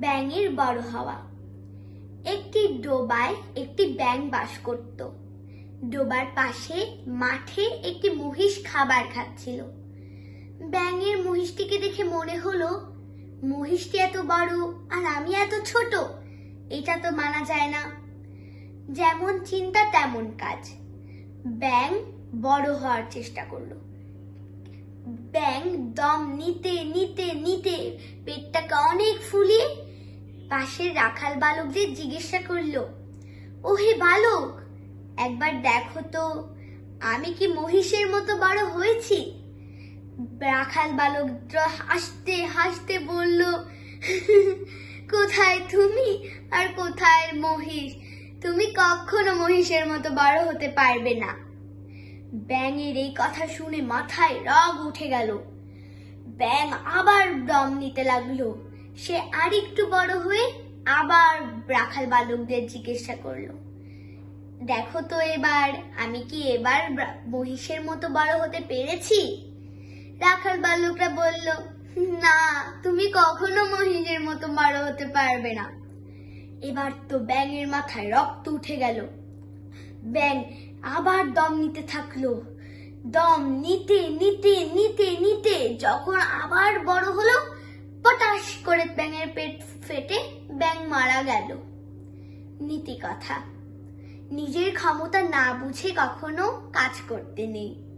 ব্যাঙের বড় হওয়া। একটি ডোবায় একটি ব্যাঙ বাস করত। ডোবার পাশে মাঠে একটি মহিষ খাবার খাচ্ছিল। ব্যাঙের মহিষটিকে দেখে মনে হলো, মহিষটি এত বড় আর আমি এত ছোট, এটা তো মানা যায় না। যেমন চিন্তা, তেমন কাজ। ব্যাং বড় হওয়ার চেষ্টা করল। ব্যাং দম নিতে নিতে নিতে পেটটাকে অনেক ফুলিয়ে পাশের রাখাল বালকদের জিজ্ঞাসা করল, ওহে বালক, একবার দেখো তো, আমি কি মহিষের মতো বড় হয়েছি? রাখাল বালকরা হাসতে হাসতে বলল, কোথায় তুমি আর কোথায় মহিষ? তুমি কখনো মহিষের মতো বড় হতে পারবে না। ব্যাঙের এই কথা শুনে মাথায় রগ উঠে গেল। ব্যাঙ আবার দম নিতে লাগল। সে আরেকটু বড় হয়ে আবার রাখাল বালকদের জিজ্ঞাসা করল, দেখো তো এবার, আমি কি এবার ব্রা- মহিষের মতো বড় হতে পেরেছি? রাখাল বালকরা বলল, না, তুমি কখনো মহিষের মতো বড় হতে পারবে না। এবার তো ব্যাঙের মাথায় রক্ত উঠে গেল। ব্যাং আবার দম নিতে থাকল। দম নিতে নিতে নিতে নিতে যখন আবার বড় হলো, পটাশ করে ব্যাঙের পেট ফেটে ব্যাং মারা গেল। নীতি কথা। নিজের ক্ষমতা না বুঝে কখনো কাজ করতে নেই।